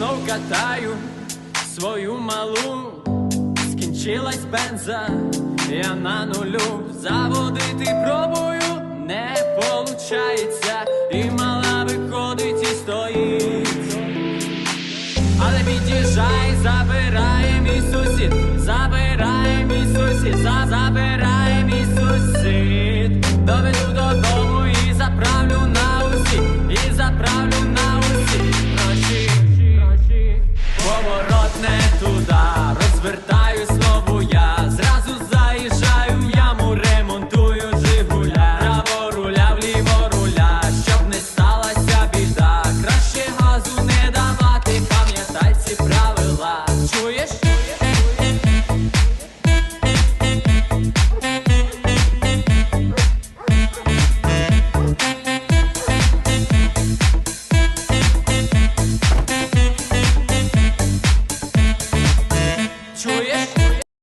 знов катаю свою малу, скінчилась бенза, я на нулю. Заводити пробую, не получається, і мала виходить і стоїть. Але під'їжджай, забирає мій сусід, забирає мій сусід, за забирає